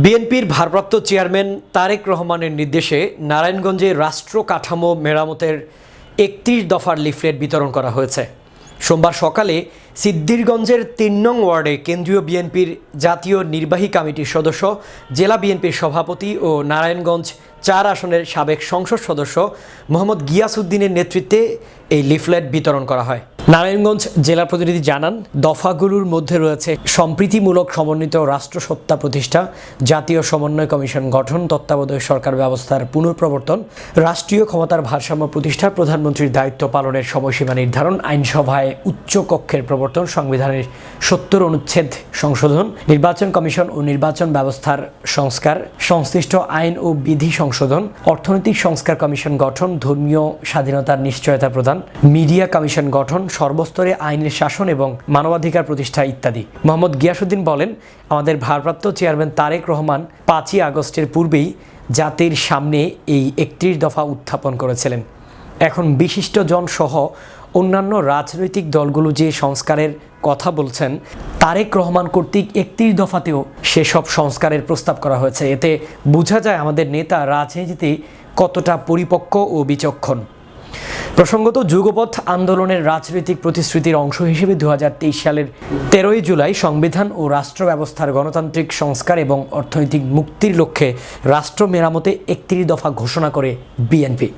বিএনপির ভারপ্রাপ্ত চেয়ারম্যান তারেক রহমানের নির্দেশে নারায়ণগঞ্জে রাষ্ট্র কাঠামো মেরামতের একত্রিশ দফার লিফলেট বিতরণ করা হয়েছে। সোমবার সকালে সিদ্দিরগঞ্জের তিন নং ওয়ার্ডে কেন্দ্রীয় বিএনপির জাতীয় নির্বাহী কমিটির সদস্য, জেলা বিএনপির সভাপতি ও নারায়ণগঞ্জ চার আসনের সাবেক সংসদ সদস্য মোহাম্মদ গিয়াসউদ্দিনের নেতৃত্বে এই লিফলেট বিতরণ করা হয়। নারায়ণগঞ্জ জেলা প্রতিনিধি জানান, দফাগুলোর মধ্যে রয়েছে সম্প্রীতিমূলক সমন্বিত রাষ্ট্রসত্তা প্রতিষ্ঠা, জাতীয় সমন্বয় কমিশন গঠন, তত্ত্বাবধায়ক সরকার ব্যবস্থার পুনঃপ্রবর্তন, রাষ্ট্রীয় ক্ষমতার ভারসাম্য প্রতিষ্ঠা প্রধানমন্ত্রীর দায়িত্ব পালনের সময়সীমা নির্ধারণ, আইনসভায় উচ্চ কক্ষের প্রবর্তন, সংবিধানের সত্তর অনুচ্ছেদ সংশোধন, নির্বাচন কমিশন ও নির্বাচন ব্যবস্থার সংস্কার, সংশ্লিষ্ট আইন ও বিধি সংশোধন, অর্থনৈতিক সংস্কার কমিশন গঠন, ধর্মীয় স্বাধীনতার নিশ্চয়তা প্রদান, মিডিয়া কমিশন গঠন, সর্বস্তরে আইনের শাসন এবং মানবাধিকার প্রতিষ্ঠা ইত্যাদি। মোহাম্মদ গিয়াসুদ্দিন বলেন, আমাদের ভারপ্রাপ্ত চেয়ারম্যান তারেক রহমান পাঁচই আগস্টের পূর্বেই জাতির সামনে এই একত্রিশ দফা উত্থাপন করেছিলেন। এখন বিশিষ্টজন সহ অন্যান্য রাজনৈতিক দলগুলো যে সংস্কারের কথা বলছেন, তারেক রহমান কর্তৃক একত্রিশ দফাতেও সেসব সংস্কারের প্রস্তাব করা হয়েছে। এতে বোঝা যায় আমাদের নেতা রাজনীতিতে কতটা পরিপক্ক ও বিচক্ষণ। প্রসঙ্গত, যুগপথ আন্দোলনের রাজনৈতিক প্রতিশ্রুতির অংশ হিসেবে দু হাজার তেইশ সালের তেরোই জুলাই সংবিধান ও রাষ্ট্র ব্যবস্থার গণতান্ত্রিক সংস্কার এবং অর্থনৈতিক মুক্তির লক্ষ্যে রাষ্ট্র মেরামতে একত্রিশ দফা ঘোষণা করে বিএনপি।